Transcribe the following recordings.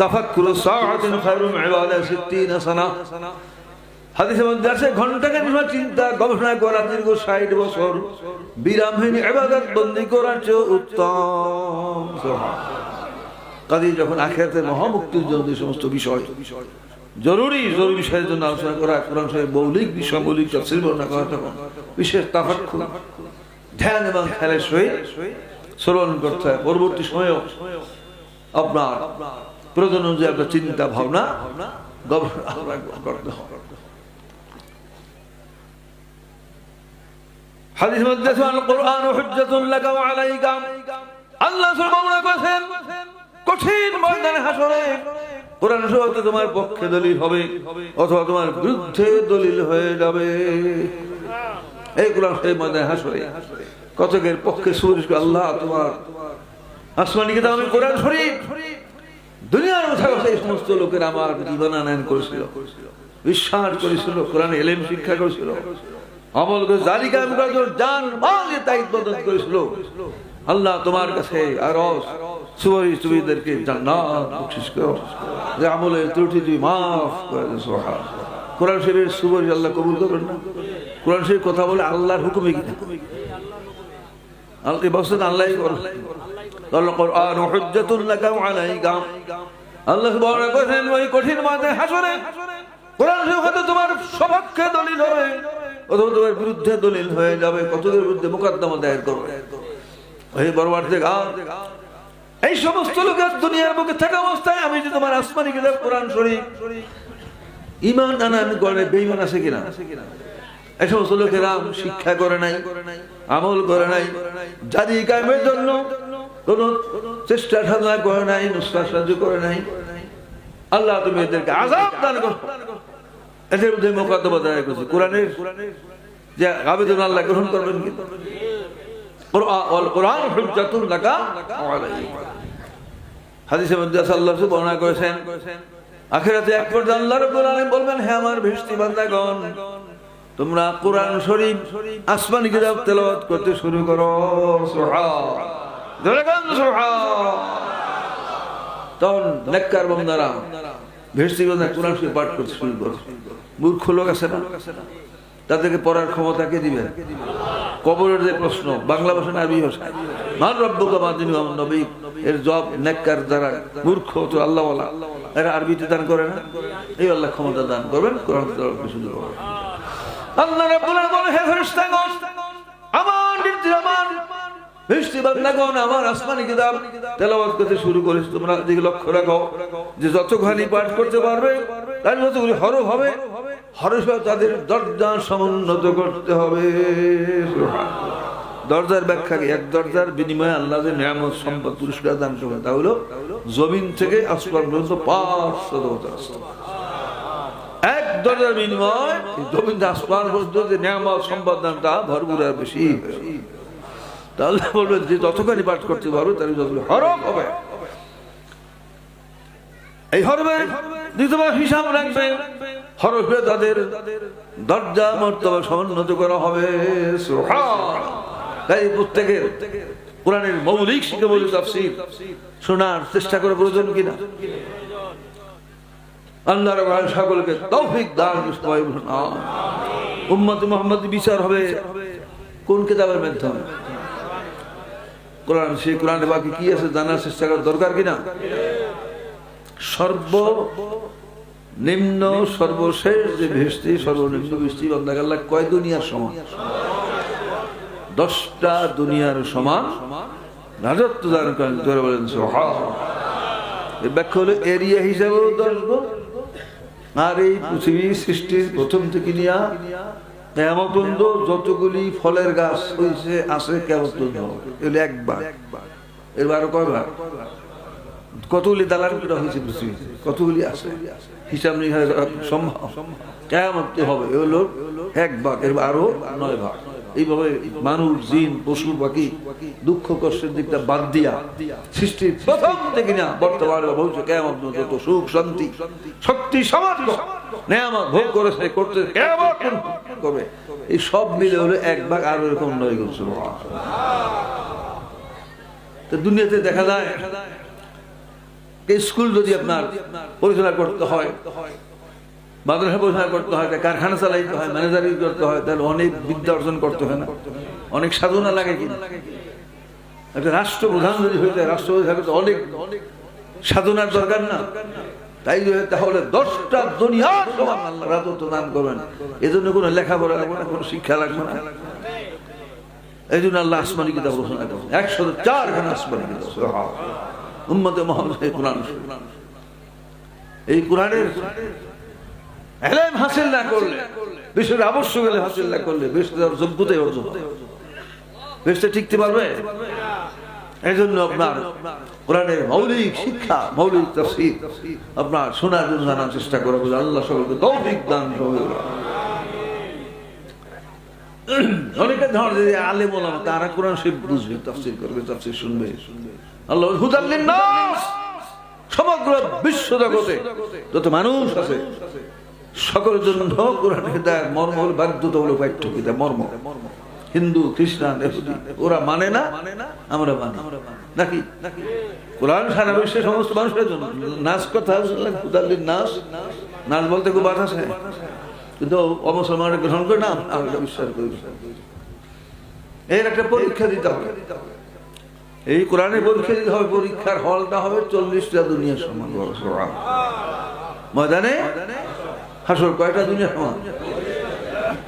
তাফাক্কুরু সাআতিন খায়রুম ইবাদা 60 সানা। হাদিসের মধ্যে আছে, ঘন্টাকে চিন্তা, গবেষণা করা দীর্ঘ ষাট বছর। বিরামহীন ইবাদত বন্দি করার চেয়ে উত্তম। কাজে যখন আখেরাতে মহামুক্তির জন্য সমস্ত বিষয় জরুরি জরুরি বিষয়ের জন্য আলোচনা করা, কোরআন সাহেব মৌলিক বিষয়, মৌলিক তফসিল বর্ণনা করা, তখন বিশেষ তাফাক্কুর ধ্যান এবং খেলের সহিত স্মরণ করতে হয়। পরবর্তী সময়েও আপনার প্রয়োজন অনুযায়ী আপনার চিন্তা ভাবনা তোমার পক্ষে দলিল হবে, অথবা তোমার বিরুদ্ধে দলিল হয়ে যাবে। এই কোরআন সেই ময়দানে হাসরে। কতকের পক্ষে সুরিশ আল্লাহ তোমার আসমানি কিতাব আমি কোরআন শরীফ দুনিয়ার কথা কথা এই সমস্ত লোকের আমার জীবনানয়ন করেছিল। বিশ্বাস করেছিল, কোরআন এলেম শিক্ষা করেছিল। আমল করে জন্য জান মাল তাই উদ্বোধন করেছিল। আল্লাহ তোমার কাছে আর সুবরি সুবিদেরকে জান্নাত বকশিশ করো। যে আমলের ত্রুটি তুই মাফ করে দে সুবহান কোরআন শরীফের সুবরি আল্লাহ কবুল করবেন না। কোরআন শরীফ কথা বলে আল্লাহর হুকুমে কি আল্লাহ বলছেন আল্লাহই করো তোমার সপক্ষে দলিল হবে, অথবা তোমার বিরুদ্ধে দলিল হয়ে যাবে, কতদের বিরুদ্ধে মোকদ্দমা দায়ের করবে। ওই বরবার থেকে এই সমস্ত লোকের দুনিয়ার বুকে থাকা অবস্থায় আমি যে তোমার আসমানি কিতাব, কোরআন শরীফ ইমান আনা আমি করে বেঈমান আছে কিনা? এই সমস্ত লোকেরা শিক্ষা করে নাই, আমল করে নাই জাতি কায়েমের জন্য কোন চেষ্টা সাধনা করে নাই নুসরা সাহায্য করে নাই। আল্লাহ তুমি এদেরকে আজাব দান করো। এদের মধ্যে মোকদ্দমা করছে। কোরআনের যে আবেদন আল্লাহ গ্রহণ করবেন কি? কোরআন লাকা হাদিসের মধ্যে আল্লাহ বর্ণনা করেছেন, আখিরাতে এক পর্যায়ে আল্লাহ রাব্বুল আলামিন বলবেন, হে আমার ভেষ্টি বান্দাগণ, তোমরা কোরআন শরীফ আসমানি কিতাব তেলাওয়াত করতে শুরু করো। সুবহান তাদেরকে পড়ার ক্ষমতা কে দিবেন কবরের যে প্রশ্ন, বাংলা ভাষা আরবি ভাষা? মান এর জব নেককার মূর্খ, তো আল্লাহ এরা আরবিতে দান করে না? এই আল্লাহ ক্ষমতা দান করবেন, কোরআন আল্লাহ রাব্বুল আমার আমার বৃষ্টি বান্দাগণ আমার আসমানি কিতাব। তেলাওয়াত করতে শুরু করেছে তোমরা, দিকে লক্ষ্য রাখো। যে যতখানি পাঠ করতে পারবে, তার যতগুলি হরফ হবে, হরফ তাদের দরজা সমুন্নত করতে হবে। দরজার ব্যাখ্যা এক দরজার বিনিময়ে আল্লাহ যে নিয়ামত, সম্পদ, পুরস্কার দান করবে তা হলো জমিন থেকে আসমান পর্যন্ত পাঁচ পাঁচশো এক দরজার বিনিময় জমিন আসমান পর্যন্ত যে নিয়ামত, সম্পদ দান, তা ভরপুর আর বেশি। তাহলে বলবেন যে যতখানি পাঠ করতে পারবে তার হরফ হবে। এই হিসাব রাখবে। হরফে তাদের দরজা মর্তবা সমুন্নত করা হবে। তাই প্রত্যেকের কোরআনের মৌলিক শিক্ষা তাফসির শোনার চেষ্টা করে প্রয়োজন কিনা? আল্লাহ সকলকে তৌফিক দান উম্মত মোহাম্মদ বিচার হবে। কোন কিতাবের মাধ্যমে? কোরআন, সেই কোরআনে বাকি কি আছে জানার চেষ্টা করার দরকার কিনা সর্ব নিম্ন সর্বশেষ যে ভেস্তি সর্বনিম্ন বৃষ্টি, বন্দাকাল্লা কয় দুনিয়ার সমান? দশটা দুনিয়ার সমান। রাজত্ব দান করেন ধরে বলেন ব্যাখ্যা হলো এরিয়া হিসাবেও দশ গুণ। আর এই পৃথিবী সৃষ্টির প্রথম থেকে নিয়া পর্যন্ত যতগুলি ফলের গাছ হয়েছে আছে পর্যন্ত এগুলো একবার। এর বারো কয়বার? কতগুলি দালান করা হয়েছে কতগুলি আছে? হিসাব নিকাশ সম্ভব। কেমন হবে। এগুলো এক ভাগ এর আরও নয় ভাগ। এইভাবে মানুষ, জিন, পশু, পাখি দুঃখ কষ্টের দিকটা বাদ দিয়া সৃষ্টির প্রথম থেকে না, বর্তমানে ভবিষ্যৎ কেমন যত সুখ, শান্তি, শক্তি সমাজ নেয়ামত ভোগ করেছে, করতে কেমন করবে। এই সব মিলে হলে এক ভাগ আরও এরকম নয় তো দুনিয়াতে দেখা যায় স্কুল যদি আপনার পরিচালনা করতে হয় মাদ্রাসা পরিচালনা করতে হয়, কারখানা চালাইতে হয়, ম্যানেজারি করতে হয়, তাহলে অনেক বিদ্যা অর্জন করতে হয় না। অনেক সাধনা লাগে কিনা একটা রাষ্ট্রপ্রধান যদি হয়ে যায় রাষ্ট্রপতি থাকে তো অনেক সাধনার দরকার না। তাই তাহলে দশটা দুনিয়া সমান আল্লাহ রাজত্ব দান করবেন। এই জন্য কোনো লেখাপড়া লাগবে না, কোনো শিক্ষা লাগবে না। এই জন্য আল্লাহ আসমানি কিতাব রচনা করেন একশো চার চারখানা আসমানি কিতাব উম্মতে কোরআন। এই কোরআনের এলেম হাসিল না করলে, বিশ্বের আবশ্যক হলে হাসিল না করলে, বিশ্বের যোগ্যতাই অর্জন টিকতে পারবে? এই জন্য আপনার কোরআনের মৌলিক শিক্ষা, মৌলিক তফসির আপনার শোনার জন্য জানার চেষ্টা করে, বলে আল্লাহ সকলকে তৌফিক দান করবে অনেকে ধর আলেম ওলামা, তারা কোরআন বুঝবে করবে শুনবে। আল্লাহ হুদাল্লিন সমগ্র বিশ্ব জগতে যত মানুষ আছে সকলের জন্য কোরআন মর্ম হল বাধ্যতামূলক পাঠ্য কিতাব মর্ম। হিন্দু, খ্রিস্টান ওরা মানে না মানে না আমরা মানি। নাকি? নাকি কোরআন সারা বিশ্বের সমস্ত মানুষের জন্য। নাচ কথা হুদাল্লিন নাস নাচ বলতে খুব বাধা আছে। কিন্তু অমুসলমানরা গ্রহণ করে না আমরা বিশ্বাস করি। এর একটা পরীক্ষা দিতে হবে। এই কোরআনে পরীক্ষা দিতে হবে, পরীক্ষার হলটা হবে চল্লিশটা দুনিয়ার সমান ময়দানে হাসর কয়টা দুনিয়ার সমান?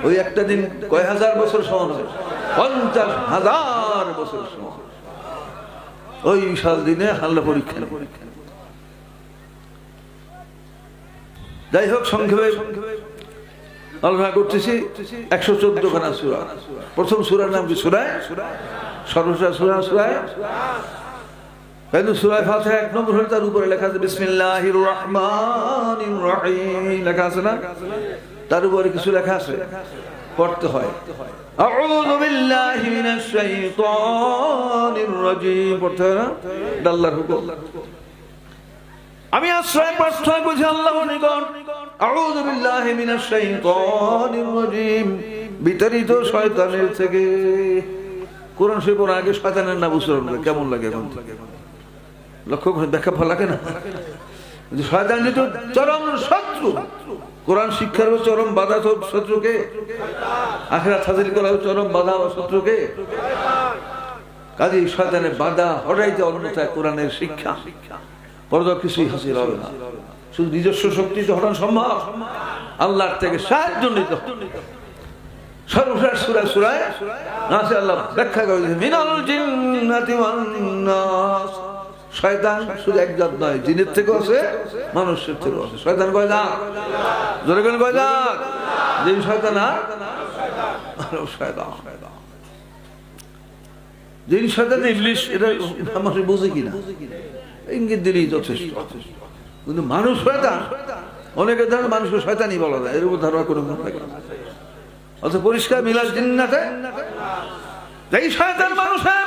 ওই একটা দিন কয় হাজার বছর সমান হবে? পঞ্চাশ হাজার বছর সমান ওই বিশাল দিনে হাল্লা পরীক্ষা যাই হোক, সংক্ষেপে আলোচনা করতেছি। একশো চোদ্দ খানা সুরা। প্রথম সুরার নাম কি সুরায় সর্বসা সুরা সুরায় সুরায় এক নম্বর হলে তার উপরে লেখা আছে, বিসমিল্লাহির রহমানির রহিম লেখা আছে না? তার উপরে কিছু লেখা আছে, পড়তে হয়। আউযু বিল্লাহি মিনাশ শাইতানির রাজিম পড়তে হয় না? আল্লাহর হুকুম। আমি আশ্রয় প্রশ্রয় বুঝি আল্লাহ নিকট। আউযু বিল্লাহি মিনাশ শাইতানির রাজিম বিতাড়িত শয়তানের থেকে। কোরআন শরীফ আগে শয়তানের নাম উচ্চারণ করে, কেমন লাগে এখন? লক্ষ্য করে দেখা ভালো লাগে না? শয়তান যেহেতু চরম শত্রু। কোরআন শিক্ষার চরম বাধা শত্রুকে আখেরা হাজির করা চরম বাধা শত্রুকে। শয়তানের বাধা হটাইতে অন্যথায় কোরআনের শিক্ষা। পরদা কিছুই হাসিল হবে না। শুধু নিজস্ব শক্তি তো হঠাৎ সম্ভব। আল্লাহর থেকে সাহায্য নিতে। সর্বশেষ সুরায় সুরায় আল্লাহ ব্যাখ্যা করে মিনাল জিন্নাতি শয়তান শুধু এক জাত নয়, জিনের থেকে আছে, মানুষের থেকে আছে। শয়তান কয় না জোরে কেন কয় না জিন, শয়তান শয়তান। জিন, শয়তান, ইবলিশ, এটা মানুষ বুঝে কিনা? ইঙ্গিত দিলেই যথেষ্ট। কিন্তু মানুষ শয়তান, অনেকে ধরনের মানুষকে শয়তানি বলা যায়, এর উপর ধারণা কোনো মনে থাকে না। অত পরিষ্কার মিলাল জিন্নাতে, যেই শয়তান মানুষের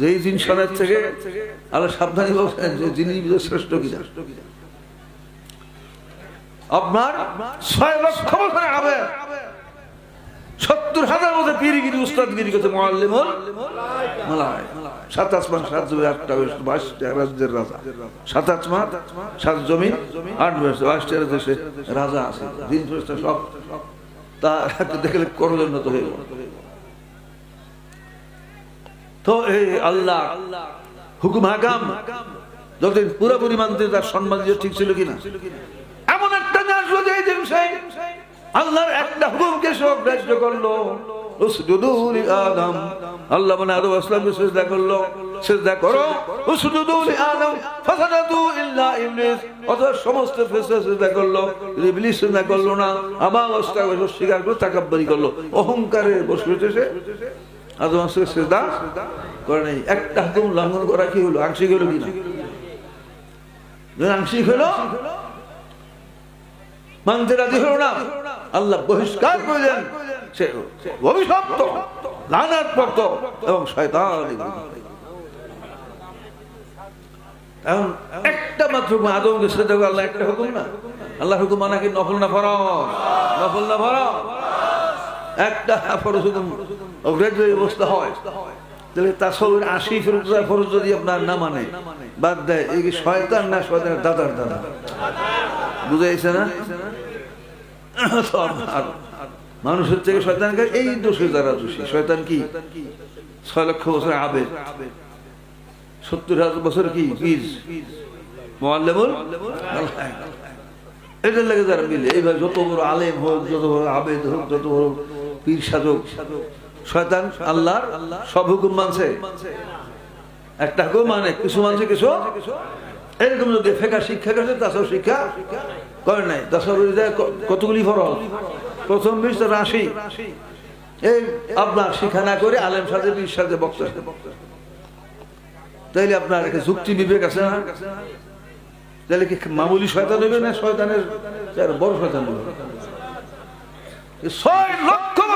যেই জিনিসনের থেকে আল্লাহ সাবধানী বলছেন যে জিনিস শ্রেষ্ঠ কিনা। আপনার ছয় লক্ষ হবে সত্তর হাজার মধ্যে উস্তাদগিরি করছে মোয়াল্লিমুল মালায়। সাত আসমান, সাত জমি আটটা বাইশটা রাজ্যের রাজা। সাত আসমান, সাত জমি আট বাইশটা দেশে রাজা আছে। দিন সব তা দেখলে করজন্য হয়ে গেল। তো আল্লাহ হুকুম হাকাম, যতদিন পুরোপুরি মানতে তার সম্মান দিয়ে ঠিক ছিল কিনা। এমন একটা আসলো যে আল্লাহর একটা হুকুমকে সব গ্রাহ্য করল। মানে অত সমস্ত করল। করল না। বসে উঠেছে করে একটা করা কি হলো? আল্লাহ বহিষ্কার করে দেন। সে এবং এখন একটা মাত্র আদমকে আল্লাহ একটা হুকুম না? আল্লাহ হুকুম মানা কি নফল না ফরজ? নফল না ফরজ? একটা ফরজ হুকুম। অগ্রাহ্য অবস্থা হয়। তাহলে তাসবের আশি ফেরত ফরজ যদি আপনার না মানে বাদ দেয়, এই কি শয়তান না শয়তানের দাদার দাদা। বুঝাইছে না? মানুষের থেকে শয়তানকে এই দোষে যারা দোষী। শয়তান কি? ছয় লক্ষ বছর আবেদ। সত্তর হাজার বছর কি? বীজ মোয়াল্লেমুল? এটার লাগে যারা মিলে, এইভাবে যত বড় আলেম হোক, যত বড় আবেদ হোক, যত বড় পীর সাধক শয়তান আল্লাহ সব হুকুম মানছে। একটা হুকুম মানে কিছু মানছে, কিছু? এরকম যদি ফেকা শিক্ষা করছে তাসব শিক্ষা করে নাই। তাসব কতগুলি ফরজ? প্রথম বিশ রাশি। এই আপনার শিক্ষা না করে আলেম সাথে বীর সাথে বক্তা। তাইলে আপনার যুক্তি বিবেক আছে না? তাহলে কি মামুলি শয়তান হবে না শয়তানের? বড় শয়তান হবে ছয় লক্ষ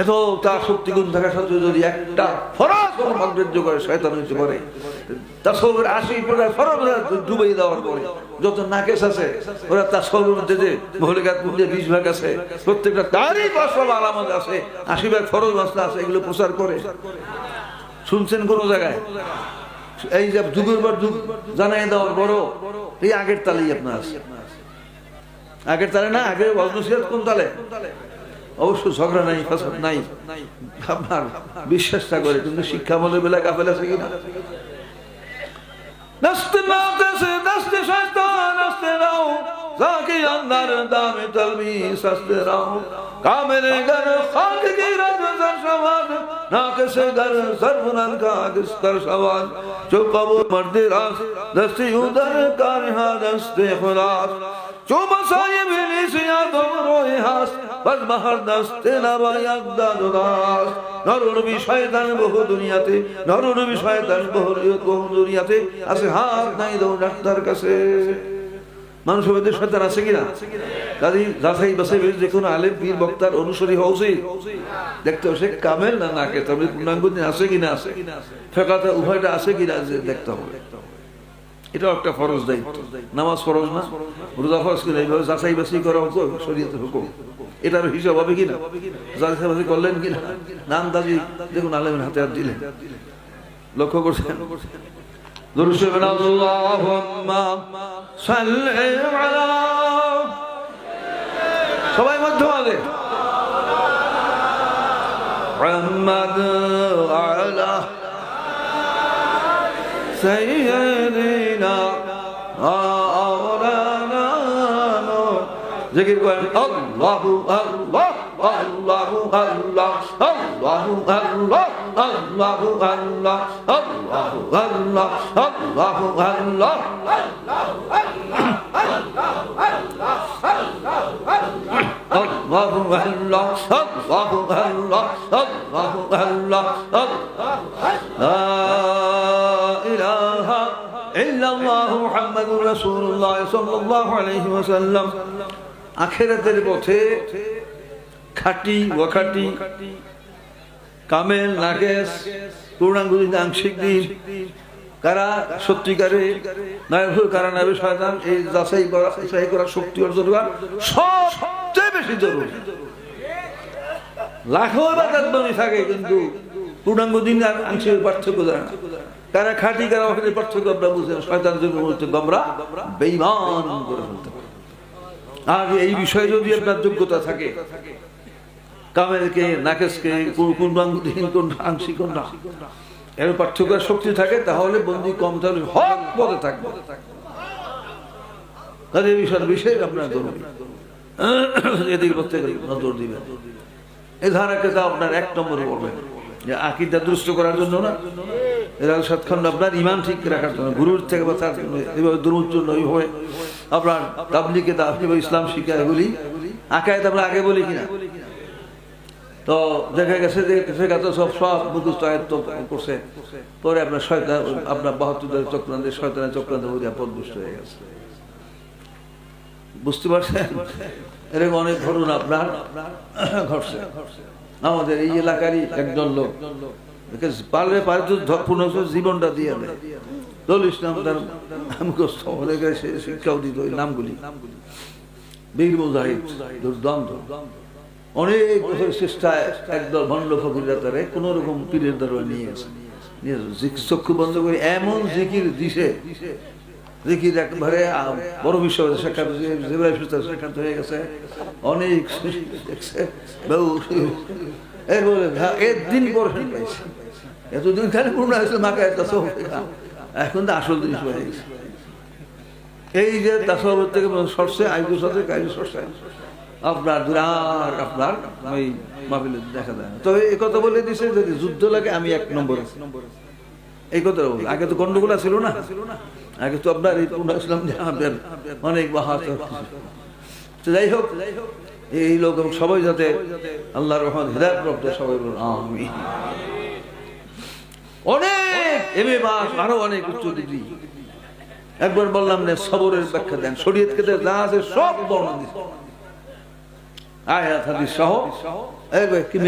এত তার শক্তি গুণ থাকা সত্ত্বেও যদি একটা ফরাজ অগ্রাহ্য করে শয়তান হইতে পারে, তার সবের আশি প্রকার ফরজ ডুবাই দেওয়ার পরে, যত নাকেশ আছে, ওরা তার সবের মধ্যে যে মহিলাঘাত মধ্যে বিশ ভাগ আছে, প্রত্যেকটা তারই সব আলামত আছে, আশি ভাগ ফরজ মাসলা আছে, এগুলো প্রচার করে। শুনছেন কোন জায়গায়? এই যে যুগের পর যুগ জানাই দেওয়ার বড় এই আগের তালেই আপনার আছে। আগের তালে না, আগের কোন তালে? অবশ্য ঝগড়া নাই ফসল নাই। আপনার বিশ্বাসটা করে কিন্তু শিক্ষা মনে বেলা গাফেল আছে কিনা? নাচতে নাচতে নাচতে শয়তান নাচতে নাও। زاکی اندر دام تلمی سست راہو کامل گر خاک کی رد زر شواد ناکس گر زرف کا کاکس کر شواد چو قبول مرد راست دستی ادر کارہا دست خلاص چو مسائی بلی سیا دم روی ہاس بس بہر دست نروائی اقداد ناس نرور بھی شایدن بہو دنیا تے نرور بھی شایدن بہو دنیا تے اسے ہاتھ نہیں دو نکتر کسے মানুষ মধ্যে শয়তান আছে কিনা? কাজী যাচাই বাছাই বেশ দেখুন, আলেম, পীর, বক্তার অনুসরী হওয়া উচিত। দেখতে হবে কামেল না নাকে তবে পূর্ণাঙ্গ দিন আছে কিনা আছে? ফেকাতে উভয়টা আছে কিনা আছে দেখতে হবে। এটা একটা ফরজ দায়িত্ব। নামাজ ফরজ না, রোজা ফরজ কিনা, এইভাবে যাচাই বাছাই করা হতো শরীয়তে হুকুম। এটার হিসাব হবে কিনা? যাচাই বাছাই করলেন কিনা? নাম দাজি দেখুন, আলেমের হাতে হাত দিলেন। লক্ষ্য করছেন? درشد اللهم صل على সবাই মধ্য মাঝে محمد على سيدنا مولانا نور ذكر করেন আল্লাহ আল্লাহ আল্লাহ আল্লাহ আল্লাহ আল্লাহ আল্লাহ আল্লাহ আল্লাহ আল্লাহ আল্লাহ আল্লাহ الله الله الله الله الله الله لا إله إلا الله محمد رسول الله صلى الله عليه وسلم আখেরাতের পথে খাটি, ওয়াখাটি, কামেল, নাগেশ পূর্ণাঙ্গ আংশিক দিন। কারা সত্যিকারে কারা নায়ক শয়তান, এই যাচাই করা যাচাই করা শক্তি অর্জন করা সবচেয়ে বেশি জরুরি। লাখো বাজার দমি থাকে কিন্তু পূর্ণাঙ্গ দিন আর আংশিক পার্থক্য জানে কারা খাটি, কারা ওখানে পার্থক্য আমরা বুঝেন শয়তান যুগ আমরা বেইমান করে ফেলতে পারি। আর এই বিষয়ে যদি আপনার যোগ্যতা থাকে, কামেলকে, নাকেশকে, কোন কোন আংশিক, কোন না এর পার্থক্য শক্তি থাকে, তাহলে বন্দি কম তাহলে হক পদে থাকবে। কাজে বিষয় বিষয়ে আপনার ধরুন। এদিকে প্রত্যেকে নজর দিবেন। এই ধারা কেতাব আপনার এক নম্বরে পড়বেন যে আকিদা দুরুস্ত করার জন্য না এরা সৎখণ্ড আপনার ইমান ঠিক রাখার জন্য, গুরুর থেকে বাঁচার জন্য, এভাবে দুরুর জন্য এইভাবে আপনার তাবলিকে দাব ইসলাম শিক্ষা এগুলি আকায়ত আমরা আগে বলি কিনা? তো দেখা গেছে যে শেখা তো সব সব মুখস্থ আয়ত্ত করছে। পরে আপনার শয়তান, আপনার বাহাত্তর চক্রান্তে, শয়তানের চক্রান্ত বুঝিয়া পদপুষ্ট হয়ে গেছে। বুঝতে পারছেন? এরকম অনেক ঘটনা আপনার ঘটছে। আমাদের এই এলাকারই একজন লোক পারলে পারে তো জীবনটা দিয়ে দেয়। দল ইসলাম তার মুখস্থ অনেকে সে শিক্ষাও দিত ওই নামগুলি। বীর মুজাহিদ দুর্দান্ত। অনেক বছর চেষ্টায় একদল ভণ্ড ফকিরা তারে কোন রকম পীরের দরবার নিয়ে নিয়ে চক্ষু বন্ধ করে এমন জিকির দিছে। জিকির একবারে বড় বিষয় সাক্ষাৎ হয়ে গেছে। অনেক দেখছে। বহু এর বলে হ্যাঁ, দিন পর এতদিন খালি পূর্ণ হয়েছিল মাকে একটা। এখন তো আসল জিনিস হয়ে গেছে। এই যে তাসবের থেকে সরষে আইজু সাথে কাইজু সরষে। আপনার দুরার আপনার ওই মাহফিলে দেখা যায়। তবে এই কথা বলে দিছে যদি যুদ্ধ লাগে, আমি এক নম্বরে। এই কথা বল। আগে তো গন্ডগোলা ছিল না। আগে তো আপনার এই পূর্ণ ইসলাম আপনার অনেক বাহাত্তর তো যাই হোক, এই লোক সবাই যাতে আল্লাহর রহমান হৃদয় প্রাপ্ত সবাই বলুন আমি অনেক এম এ আরও অনেক উচ্চ ডিগ্রি। একবার বললাম, না, সবরের ব্যাখ্যা দেন। শরীয়ত যা আছে সব আয়াত, হাদিস সহ কি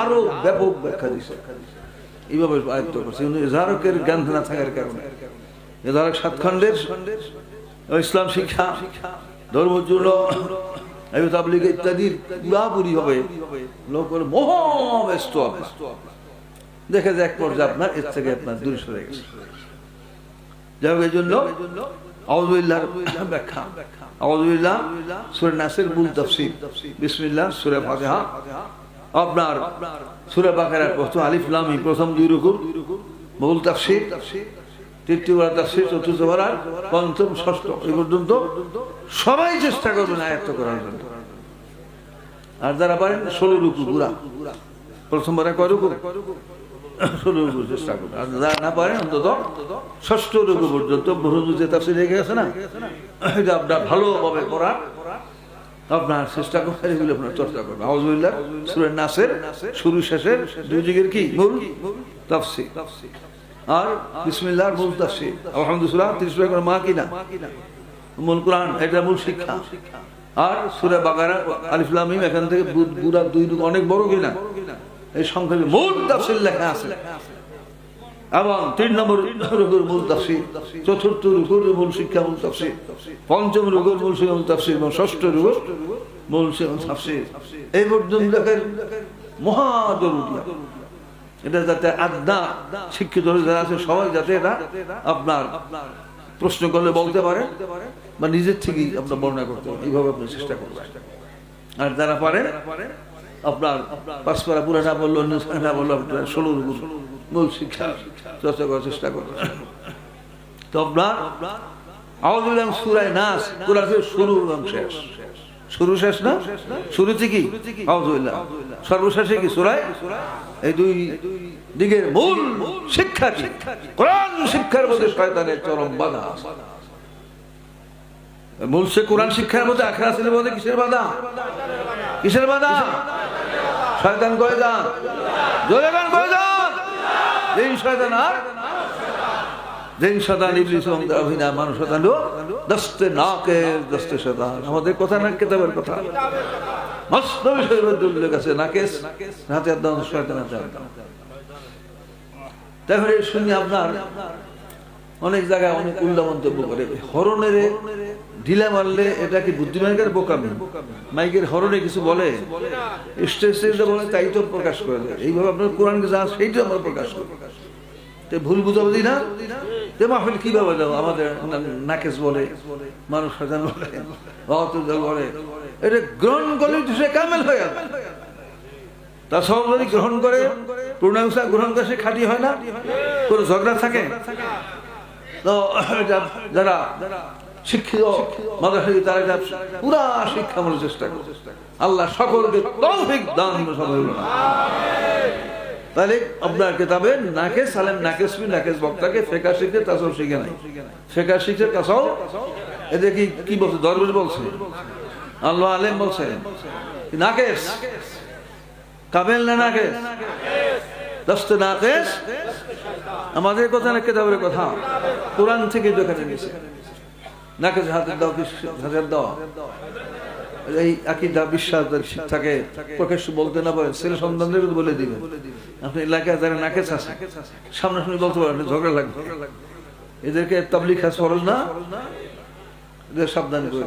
আরও ব্যাপক ব্যাখ্যা দিচ্ছে এইভাবে আয়ত্ত করছে। এজারকের জ্ঞান না থাকার কারণে। এজারক সাত খণ্ডের ইসলাম শিক্ষা তাবলিগ ইত্যাদির পুরাপুরি হবে লোকের মহাব্যস্ত হবে দেখে যে এক পর্যায়ে আপনার এর থেকে আপনার দূরে সরে গেছে। যাই হোক, এই জন্য আউযুবিল্লাহর ব্যাখ্যা। আউযুবিল্লাহ সূরা নাসের, মূল তাফসীর। বিসমিল্লাহ, সূরা ফাতিহা। আপনার সূরা বাকারার প্রথম আলিফ, লাম প্রথম দুই রুকু মূল তাফসীর। তৃতীয় বার তাফসীর, চতুর্থ বার পঞ্চম, ষষ্ঠ, এই পর্যন্ত সবাই চেষ্টা করবেন আয়ত্ত করার জন্য। আর যারা পারেন, ষোলো রুকু গুড়া। প্রথমবারে কয় রুকু? আর অন্তত ষষ্ঠ না আপনার ভালোভাবে চেষ্টা এগুলো আপনার চর্চা করবেন নাসের শুরু শেষের দুই দিকের কি আর বিসমিল্লাহর মূল তাফসি আলহামদুলিল্লাহ তিরিশ টাকা মা কিনা মূল কোরআন এটা মূল শিক্ষা আর সুরে বাগারা আলিফুল্লাহ এখান থেকে অনেক বড় কিনা এই সংখ্যা মূল তাফসিল লেখা আছে। এবং তিন নম্বর রুকুর মূল তাফসির, চতুর্থ রুকুর মূল শিক্ষা মূল তাফসির, পঞ্চম রুকুর মূল শিক্ষা মূল তাফসির এবং ষষ্ঠ রুকুর মূল শিক্ষা তাফসির। এই পর্যন্ত লেখের মহা জরুরি এটা যাতে আড্ডা শিক্ষিত যারা আছে, সবাই যাতে এটা আপনার প্রশ্ন করলে বলতে পারে বা নিজের থেকেই আপনার বর্ণনা করতে পারে। এইভাবে আপনি চেষ্টা করবেন। আর যারা পারে আপনার পাঁচপাড়া পুরা না বলল, অন্য না বলল, আপনার ষোলো মূল শিক্ষা, চর্চা করার চেষ্টা করবেন তো আপনার সুরায় শেষ। শেষ না? কি? দুই মূল শিক্ষা চরম মূল সে কোরআন শিক্ষার মধ্যে মধ্যে কিসের বাধা? কিসের বাধা? শয়তান কয়ে জোরে গান শয়তান আর? ইবলিস অভিনয়, মানুষ দস্তে নাকে, দস্তে শতান আমাদের কথা না, কেতাবের কথা। মস্ত মধ্যে উল্লেখ আছে, নাকেস হাতে একদম শয়তান হাতে শুনি আপনার, অনেক জায়গায় অনেক উল্লা মন্তব্য করে হরণের ঢিলা মারলে এটা কি বুদ্ধিমানের বোকামি? মাইকের হরণে কিছু বলে? স্টেজে বলে তাই তো প্রকাশ করে দেয়। এইভাবে আপনার কোরআনকে যা সেইটা আমরা প্রকাশ করি। তো ভুল বুঝাবুঝি না? তে মাহফিল কীভাবে যাব আমাদের নাকেশ বলে মানুষ সাজান বলে বাহাতুর বলে। এটা গ্রহণ করলে তো সে কামেল হয়ে যাবে। তার গ্রহণ করে পূর্ণাংশা গ্রহণ করে সে খাঁটি হয় না? কোনো ঝগড়া থাকে? তো যারা শিক্ষিত মাদ্রাসা থেকে তারা পুরা শিক্ষামূলক চেষ্টা করে আল্লাহ সকলকে তৌফিক দান সবাই তাহলে আপনার কেতাবে নাকেস সালেম নাকেস বি নাকেস বক্তাকে ফেকা শিখে তাসাও শিখে নাই। ফেকা শিখে তাসাও এদের কি কি বলছে? দরবেশ বলছে? আল্লাহ আলেম বলছে? নাকেস কাবেল না নাকেস দস্তে নাকেস আমাদের কথা না কেতাবের কথা? কোরআন থেকে দোকানে নিয়েছে। নাকেস হাতের দাও হাতের দাও। এই আকিদা, বিশ্বাস থাকে, প্রকাশ্য বলতে না পারেন ছেলে সন্তানদের বলে দিবেন। আপনি এলাকায় যারা আছে, সামনে সামনে বলতে পারেন ঝগড়া লাগবে। এদেরকে তাবলিক খাস না? এদের সাবধান করে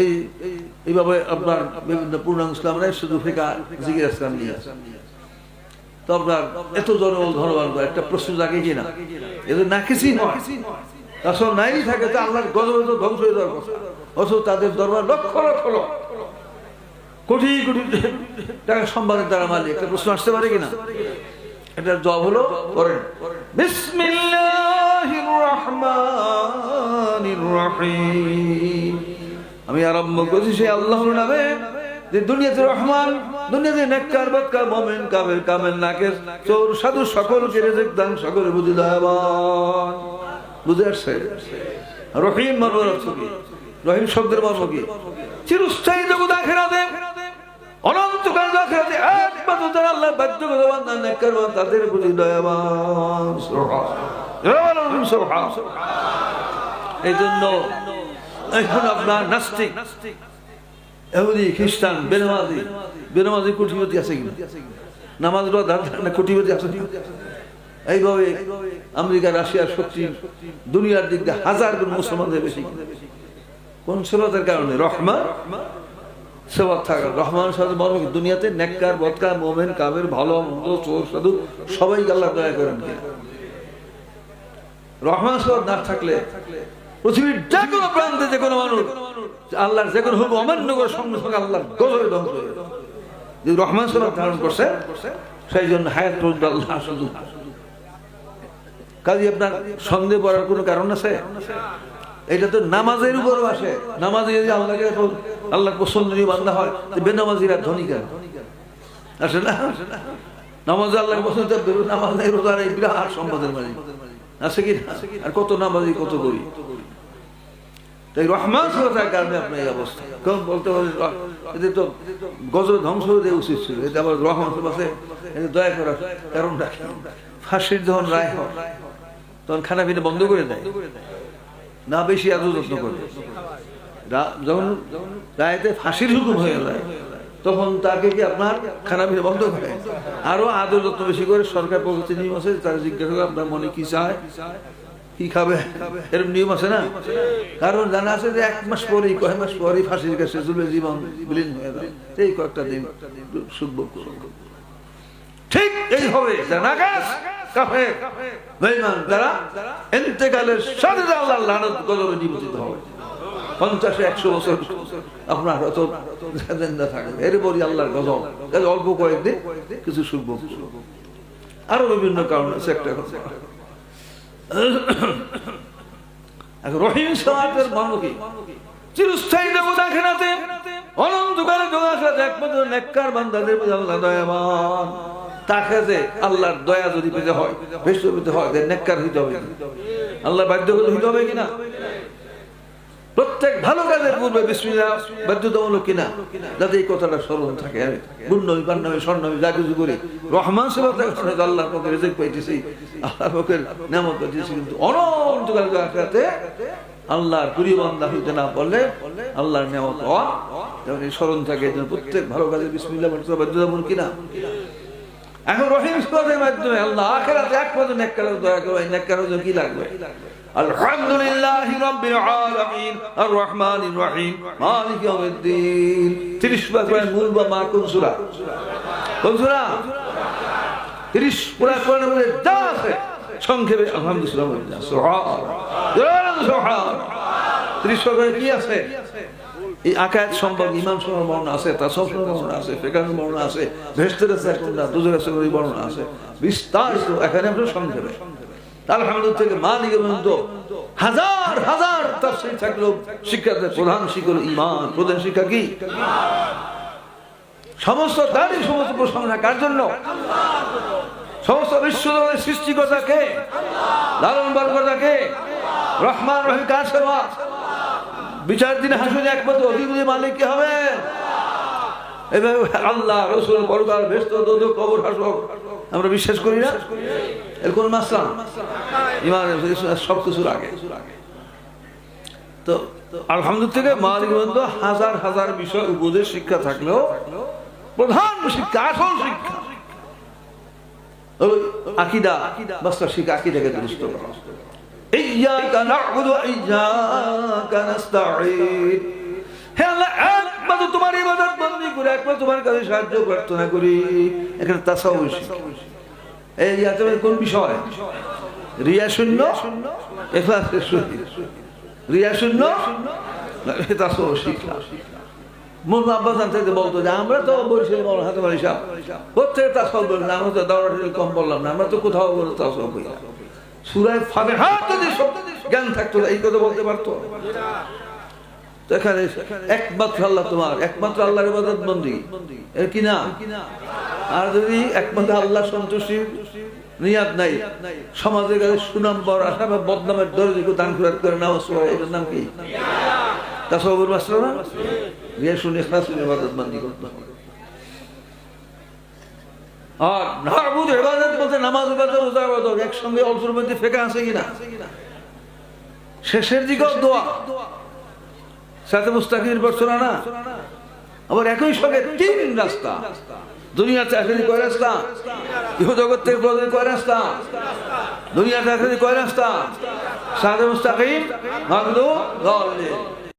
এই এইভাবে আপনার বিভিন্ন পূর্ণাঙ্গ ইসলামরা শুধু ফেকা জিগির ইসলাম নিয়ে তো আপনার এত জনবল ধনবান একটা প্রশ্ন জাগে কিনা এদের না কিছুই নয়। আসল নাই থাকে তো আল্লাহর গজব তো ধ্বংস হয়ে যাওয়ার কথা। অথচ তাদের দরবার লক্ষ লক্ষ লোক। কোটি কোটি টাকা সম্বাদের দ্বারা মালিক। একটা প্রশ্ন আসতে পারে কিনা? এটার জবাব হলো করেন। বিসমিল্লাহির রহমানির রহিম। আমি আরম্ভ করছি সেই আল্লাহর নামে যে দুনিয়াতে রহমান, দুনিয়াতে নেককার বক্কার মোমেন কাবের কামেল নাকের চোর, সাধু সকলকে রেজেক দান, সকলে বুঝি দয়াবান। বুঝে আসছে? রহিম মর্মের অর্থ কি? রহিম শব্দের মর্ম কি? চিরস্থায়ী জগৎ আখেরাতে, অনন্তকাল আখেরাতে একমাত্র তারা আল্লাহর বাধ্য করে নেককার বান্দা তাদের প্রতি দয়াবান। সুবহান। এই জন্য এখন আপনার নাস্তিক, এহুদি, খ্রিস্টান, বেনামাজি বেনামাজি কুটিপতি আছে কিনা? নামাজ না কুটিপতি আছে এইভাবে আমেরিকা, রাশিয়ার শক্তি দুনিয়ার দিক দিয়ে হাজার গুণ মুসলমানদের বেশি কোন? সেবাতের কারণে? রহমান? সেবাত থাকা। রহমান সাথে মর্ম দুনিয়াতে নেককার বদকার মোমেন কাবের ভালো, মন্দ, চোর, সাধু সবাই আল্লাহ দয়া করেন রহমান সাহেব না থাকলে পৃথিবীর যে কোনো প্রান্তে যে কোনো মানুষ আল্লাহর যে কোনো হুকুম অমান্য করে সঙ্গে সঙ্গে আল্লাহর গজবে ধ্বংস হয়ে যদি রহমান সাহেব ধারণ করছে, সেই জন্য হায়াত আল্লাহ শুধু কাজে আপনার সন্দেহ পড়ার কোনো কারণ আছে? এটা তো নামাজের উপরও আসে। নামাজে যদি আল্লাহকে আল্লাহ পছন্দ নিয়ে বান্ধা হয় বেনামাজিরা ধনী কেন? আসে না? নামাজ আল্লাহ পছন্দ নামাজ রোজার এই বিরাট সম্পদের মাঝে আছে কি আর কত নামাজি, কত করি রহমান কারণে আপনার এই অবস্থা। কারণ বলতে তো গজব ধ্বংস উচিত ছিল। আবার রহমান এদের দয়া? ফাঁসির যখন রায় হয়, তখন খানা পিনা বন্ধ করে দেয়। না বেশি আদর যত্ন করে। যখন রায়তে ফাঁসির হুকুম হয়ে যায়, তখন তাকে কি আপনার খানা পিনা বন্ধ করে? আরও আদর যত্ন বেশি করে সরকার প্রগতি নিয়ম আছে, তারা জিজ্ঞাসা করে, আপনার মনে কি চায়? কি খাবে? এরকম নিয়ম আছে না? কারণ জানা আছে যে এক মাস পরেই, কয় মাস পরেই ফাঁসির কাছে চলে জীবন বিলীন হয়ে যায় এই কয়েকটা দিন সুখ। ঠিক এই হবে জানা গাছ কাফে বেঈমান যারা ইন্তেকালের সাথে সাথে আল্লাহর লানত গজবে হবে। একশো বছর আপনার অল্প কয়েকদিন কিছু আরও বিভিন্ন কারণ আছে, একটা কথা। রহিম সমাজের কি? চিরস্থায়ী দেবতা খেলাতে, অনন্তকালে আখেরাতে একমাত্র নেককার বান্দাদের প্রতি আল্লাহ দয়াবান। তাকে যে দয়া যদি হয় হয় হবে। আল্লাহ বাধ্য হইতে হবে কিনা প্রত্যেক ভালো কাজের পূর্বে বিসমিল্লাহ, বাধ্যতামূলক কিনা, যাতে এই কথাটা স্মরণ থাকে। আমি গুণনবী পান্নবী স্বর্ণবী যা কিছু করি, রহমান সেবা আল্লাহর পক্ষে রেজেক পাইতেছি, আল্লাহর পক্ষের নামত পাইতেছি, কিন্তু অনন্তকাল আখেরাতে আল্লাহর প্রিয় বান্দা হইতে না বললে আল্লাহর যেমন এই স্মরণ থাকে প্রত্যেক ভালো কাজে বিসমিল্লাহ, বাধ্যতামূলক কিনা। এখন রহিম সুরাতের মাধ্যমে আল্লাহ আখেরাতে এক পদ নেককারের দয়া করবে নেককারের জন্য কি লাগবে? আলহামদুলিল্লাহ রাব্বিল আলামিন আর রহমানির রহিম মালিক ইয়াউমিদ্দিন। 30 বার করে মূল বা মা কোন সূরা? কোন সূরা? 30 পুরা কোরআনের মধ্যে যা আছে, সংক্ষেপে আলহামদুলিল্লাহ সুবহান সুবহান 30 করে কি আছে? এই আকায়াত সম্পর্কে ইমান সম্পর্কে বর্ণনা আছে সম্পর্কে বর্ণনা আছে বর্ণনা আছে ভেস্তের আছে বর্ণনা আছে। বিস্তারিত এখানে আমরা সংক্ষেপে আলহামদুলিল্লাহ থেকে মালিক হাজার হাজার তাফসীর থাকলেও শিক্ষাতে প্রধান ইমান প্রধান শিক্ষা কি? সমস্ত তারই সমস্ত প্রশংসা কার জন্য? সমস্ত বিশ্ব জগতের সৃষ্টিকর্তা কে? লালন বরকর্তা কে? রহমান রহিম কার সেবা? বিচার দিনে হাসুন একমাত্র অধিপতি মালিক কে হবে? এভাবে আল্লাহ, রসুল, পরকাল, ভেস্ত, দোদ, কবর হাসক আমরা বিশ্বাস করি না? এর কোন মাসলাম ইমান সব কিছুর আগে। তো আলহামদুলিল্লাহ থেকে মালিক হাজার হাজার বিষয় উপদেশ শিক্ষা থাকলেও প্রধান শিক্ষা, আসল শিক্ষা। আকিদা বাস্তা শিক্ষা আকিদাকে দুরুস্ত করা। إياك نعبد وإياك نستعين হে আল্লাহ একমাত্র তোমার ইবাদত বন্দী করে একমাত্র তোমার কাছে সাহায্য প্রার্থনা করি এখানে তাসাউফ এই ইয়াতে কোন বিষয় রিয়া শূন্য এখলাসের সহিত রিয়া শূন্য তাসাউফ শিখলা মোর আব্বাস থেকে বলতো যে আমরা তো বরিশাল মৌলানা হাতে মারি সাহেব প্রত্যেকে তাসাউফ বলি না আমরা তো দাওয়া কম বললাম না আমরা তো কোথাও বলে তাসাউফ বলি না সুরায় ফাতিহা যদি জ্ঞান থাকতো এই কথা বলতে পারতো এখানে একমাত্র আল্লাহ তোমার একমাত্র আল্লাহর ইবাদত বন্দি। এর কি না আর যদি একমাত্র আল্লাহ সন্তুষ্টি নিয়াত নাই সমাজের কাছে সুনাম বড় আশা বা বদনামের দরে যদি দান খোরাত করে নাও এটার নাম কি? তা সবর মাসলো না? রিয়া শুনে খাস ইবাদত বন্দি। করতে হবে আর নাবুদ, ইবাদত বলতে নামাজ, ইবাদত, রোজা, ইবাদত একসঙ্গে অল্পের মধ্যে ফেকা আছে কিনা শেষের দিকেও দোয়া। সাথে মুস্তাকির বর্ষনা না? আবার একই সঙ্গে তিন রাস্তা। দুনিয়াতে আখেরি কয় রাস্তা? ইহ জগৎ থেকে প্রয়োজন কয় রাস্তা? দুনিয়াতে আখেরি কয় রাস্তা? সাথে মুস্তাকিম মাগদু